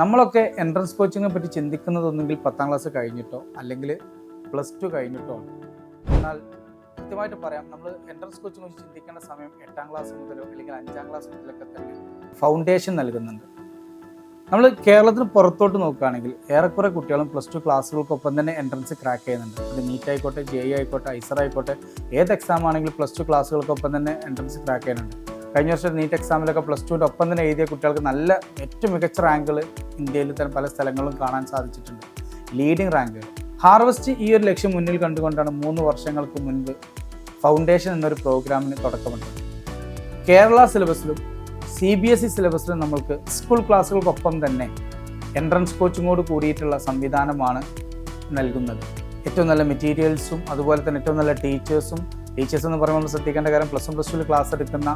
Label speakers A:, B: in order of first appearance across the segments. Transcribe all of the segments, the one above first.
A: നമ്മളൊക്കെ എൻട്രൻസ് കോച്ചിങ്ങിനെ പറ്റി ചിന്തിക്കുന്നതൊന്നെങ്കിൽ പത്താം ക്ലാസ് കഴിഞ്ഞിട്ടോ അല്ലെങ്കിൽ പ്ലസ് ടു കഴിഞ്ഞിട്ടോ. എന്നാൽ കൃത്യമായിട്ട് പറയാം നമ്മൾ എൻട്രൻസ് കോച്ചിങ് കുറിച്ച് ചിന്തിക്കേണ്ട സമയം എട്ടാം ക്ലാസ് മുതലോ അല്ലെങ്കിൽ അഞ്ചാം ക്ലാസ് മുതലൊക്കെ തന്നെ ഫൗണ്ടേഷൻ നൽകുന്നുണ്ട്. നമ്മൾ കേരളത്തിന് പുറത്തോട്ട് നോക്കുകയാണെങ്കിൽ ഏറെക്കുറെ കുട്ടികളും പ്ലസ് ടു ക്ലാസ്സുകൾക്കൊപ്പം തന്നെ എൻട്രൻസ് ക്രാക്ക് ചെയ്യുന്നുണ്ട്. അത് നീറ്റ് ആയിക്കോട്ടെ ജെ ആയിക്കോട്ടെ ഐസർ ആയിക്കോട്ടെ ഏത് എക്സാം ആണെങ്കിലും പ്ലസ് ടു ക്ലാസ്സുകൾക്കൊപ്പം തന്നെ എൻട്രൻസ് ക്രാക്ക് ചെയ്യുന്നുണ്ട്. കഴിഞ്ഞ വർഷം നീറ്റ് എക്സാമിലൊക്കെ പ്ലസ് ടുവിന്റെ ഒപ്പം തന്നെ എഴുതിയ കുട്ടികൾക്ക് നല്ല ഏറ്റവും മികച്ച റാങ്കുകൾ ഇന്ത്യയിൽ തന്നെ പല സ്ഥലങ്ങളും കാണാൻ സാധിച്ചിട്ടുണ്ട്. ലീഡിംഗ് റാങ്ക് ഹാർവസ്റ്റ് ഈ ഒരു ലക്ഷ്യം മുന്നിൽ കണ്ടുകൊണ്ടാണ് മൂന്ന് വർഷങ്ങൾക്ക് മുൻപ് ഫൗണ്ടേഷൻ എന്നൊരു പ്രോഗ്രാമിന് തുടക്കമുണ്ട് കേരള സിലബസിലും സി ബി എസ് ഇ സിലബസിലും നമ്മൾക്ക് സ്കൂൾ ക്ലാസ്സുകൾക്കൊപ്പം തന്നെ എൻട്രൻസ് കോച്ചിങ്ങോട് കൂടിയിട്ടുള്ള സംവിധാനമാണ് നൽകുന്നത്. ഏറ്റവും നല്ല മെറ്റീരിയൽസും അതുപോലെ തന്നെ ഏറ്റവും നല്ല ടീച്ചേഴ്സും ടീച്ചേഴ്സ് എന്ന് പറയുമ്പോൾ ശ്രദ്ധിക്കേണ്ട കാര്യം plus one plus two class എടുക്കുന്ന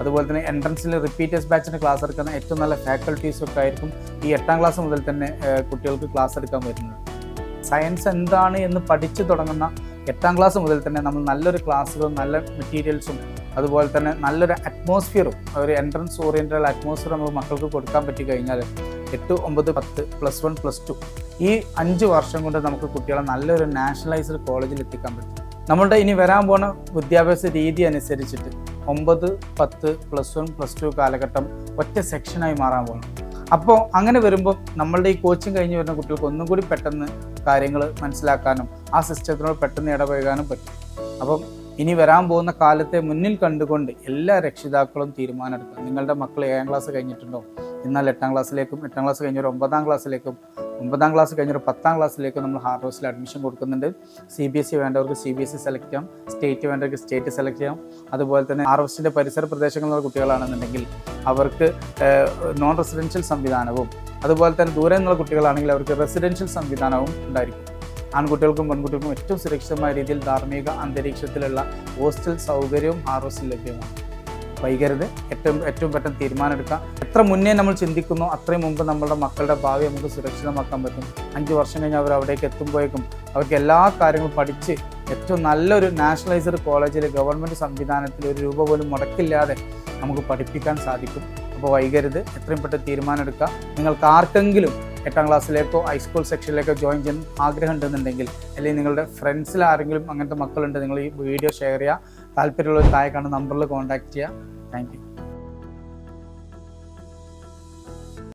A: അതുപോലെ തന്നെ എൻട്രൻസിൽ റിപ്പീറ്റേഴ്സ് ബാച്ചിന് ക്ലാസ് എടുക്കുന്ന ഏറ്റവും നല്ല ഫാക്കൽറ്റീസൊക്കെ ആയിരിക്കും ഈ എട്ടാം ക്ലാസ് മുതൽ തന്നെ കുട്ടികൾക്ക് ക്ലാസ് എടുക്കാൻ വരുന്നത് സയൻസ് എന്താണ് എന്ന് പഠിച്ചു തുടങ്ങുന്ന എട്ടാം ക്ലാസ് മുതൽ തന്നെ നമ്മൾ നല്ലൊരു ക്ലാസ്സുകളും നല്ല മെറ്റീരിയൽസും അതുപോലെ തന്നെ നല്ലൊരു അറ്റ്മോസ്ഫിയറും ഒരു എൻട്രൻസ് ഓറിയന്റഡ് അറ്റ്മോസ്ഫിയർ നമ്മൾ മക്കൾക്ക് കൊടുക്കാൻ പറ്റി കഴിഞ്ഞാൽ എട്ട് ഒമ്പത് പത്ത് പ്ലസ് വൺ പ്ലസ് ടു ഈ അഞ്ച് വർഷം കൊണ്ട് നമുക്ക് കുട്ടികളെ നല്ലൊരു നാഷണലൈസ്ഡ് കോളേജിൽ എത്തിക്കാൻ പറ്റും. നമ്മളുടെ ഇനി വരാൻ പോണ വിദ്യാഭ്യാസ രീതി അനുസരിച്ചിട്ട് ഒമ്പത് പത്ത് പ്ലസ് വൺ പ്ലസ് ടു കാലഘട്ടം ഒറ്റ സെക്ഷനായി മാറാൻ പോകണം അപ്പോൾ അങ്ങനെ വരുമ്പോൾ നമ്മളുടെ ഈ കോച്ചിങ് കഴിഞ്ഞ് വരുന്ന കുട്ടികൾക്ക് ഒന്നും കൂടി പെട്ടെന്ന് കാര്യങ്ങൾ മനസ്സിലാക്കാനും ആ സിസ്റ്റത്തിനോട് പെട്ടെന്ന് ഇടപഴകാനും പറ്റും. അപ്പം ഇനി വരാൻ പോകുന്ന കാലത്തെ മുന്നിൽ കണ്ടുകൊണ്ട് എല്ലാ രക്ഷിതാക്കളും തീരുമാനമെടുക്കുക. നിങ്ങളുടെ മക്കൾ ഏഴാം ക്ലാസ് കഴിഞ്ഞിട്ടുണ്ടോ? എന്നാൽ എട്ടാം ക്ലാസ്സിലേക്കും എട്ടാം ക്ലാസ് കഴിഞ്ഞ ഒരു ഒമ്പതാം ക്ലാസ്സിലേക്കും ഒമ്പതാം ക്ലാസ് കഴിഞ്ഞൊരു പത്താം ക്ലാസ്സിലേക്ക് നമ്മൾ ഹാർഡ് ഹൗസിൽ അഡ്മിഷൻ കൊടുക്കുന്നുണ്ട്. സി ബി എസ് ഇ വേണ്ടവർക്ക് C B S E select ചെയ്യാം. സ്റ്റേറ്റ് വേണ്ടവർക്ക് സ്റ്റേറ്റ് സെലക്ട് ചെയ്യാം. അതുപോലെ തന്നെ ആർ ഹൗസിന്റെ പരിസര പ്രദേശങ്ങളിലുള്ള കുട്ടികളാണെന്നുണ്ടെങ്കിൽ അവർക്ക് നോൺ റെസിഡൻഷ്യൽ സംവിധാനവും അതുപോലെ തന്നെ ദൂരെ നിന്നുള്ള കുട്ടികളാണെങ്കിൽ അവർക്ക് റെസിഡൻഷ്യൽ സംവിധാനവും ഉണ്ടായിരിക്കും. ആൺകുട്ടികൾക്കും പെൺകുട്ടികൾക്കും ഏറ്റവും സുരക്ഷിതമായ രീതിയിൽ ധാർമ്മിക അന്തരീക്ഷത്തിലുള്ള ഹോസ്റ്റൽ സൗകര്യവും ഹാർവസ്റ്റിൽ ലഭ്യമാണ്. വൈകരുത്. ഏറ്റവും ഏറ്റവും പെട്ടെന്ന് തീരുമാനമെടുക്കാം. എത്ര മുന്നേ നമ്മൾ ചിന്തിക്കുന്നു അത്രയും മുമ്പ് നമ്മളുടെ മക്കളുടെ ഭാവി നമുക്ക് സുരക്ഷിതമാക്കാൻ പറ്റും. അഞ്ച് വർഷം കഴിഞ്ഞ് അവർ അവിടേക്ക് എത്തുമ്പോഴേക്കും അവർക്ക് എല്ലാ കാര്യങ്ങളും പഠിച്ച് ഏറ്റവും നല്ലൊരു നാഷണലൈസ്ഡ് കോളേജിൽ ഗവൺമെന്റ് സംവിധാനത്തിൽ ഒരു രൂപ പോലും മുടക്കില്ലാതെ നമുക്ക് പഠിപ്പിക്കാൻ സാധിക്കും. അപ്പോൾ വൈകരുത്. എത്രയും പെട്ടെന്ന് തീരുമാനമെടുക്കുക നിങ്ങൾക്ക് ആർക്കെങ്കിലും എട്ടാം ക്ലാസ്സിലേക്കോ ഹൈസ്കൂൾ സെക്ഷനിലേക്കോ ജോയിൻ ചെയ്യാൻ ആഗ്രഹം ഉണ്ടെന്നുണ്ടെങ്കിൽ അല്ലെങ്കിൽ നിങ്ങളുടെ ഫ്രണ്ട്സിൽ ആരെങ്കിലും അങ്ങനത്തെ മക്കളുണ്ട് നിങ്ങൾ ഈ വീഡിയോ ഷെയർ ചെയ്യുക. താല്പര്യമുള്ള താഴെ കാണുന്ന നമ്പറിൽ കോൺടാക്റ്റ് ചെയ്യുക. താങ്ക്